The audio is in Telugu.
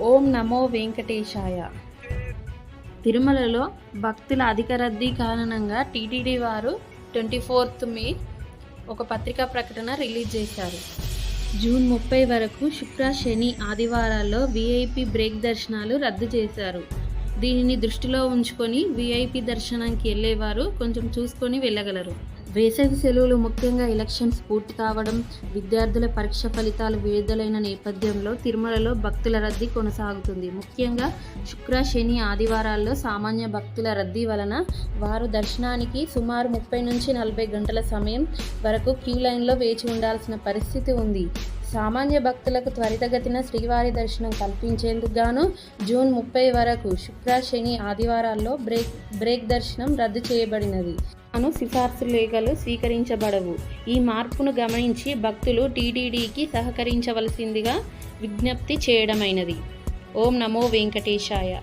ఓం నమో వెంకటేశాయ. తిరుమలలో భక్తుల అధిక రద్దీ కారణంగా టీటీడీ వారు ట్వంటీ ఫోర్త్ మే ఒక పత్రికా ప్రకటన రిలీజ్ చేశారు. జూన్ ముప్పై వరకు శుక్ర శని ఆదివారాల్లో విఐపి బ్రేక్ దర్శనాలు రద్దు చేశారు. దీనిని దృష్టిలో ఉంచుకొని విఐపి దర్శనానికి వెళ్ళేవారు. కొంచెం చూసుకొని వెళ్ళగలరు. వేసవి సెలవులు ముఖ్యంగా ఎలక్షన్స్ పూర్తి కావడం విద్యార్థుల పరీక్ష ఫలితాలు విడుదలైన నేపథ్యంలో తిరుమలలో భక్తుల రద్దీ కొనసాగుతుంది. ముఖ్యంగా శుక్ర శని ఆదివారాల్లో సామాన్య భక్తుల రద్దీ వలన వారు దర్శనానికి సుమారు ముప్పై నుంచి నలభై గంటల సమయం వరకు క్యూ లైన్లో వేచి ఉండాల్సిన పరిస్థితి ఉంది. సామాన్య భక్తులకు త్వరితగతిన శ్రీవారి దర్శనం కల్పించేందుకు గాను జూన్ ముప్పై వరకు శుక్ర శని ఆదివారాల్లో బ్రేక్ బ్రేక్ దర్శనం రద్దు చేయబడినది. అను సిఫార్సు లేఖలు స్వీకరించబడవు. ఈ మార్పును గమనించి భక్తులు టీటీడీకి సహకరించవలసిందిగా విజ్ఞప్తి చేయడమైనది. ఓం నమో వెంకటేశాయ.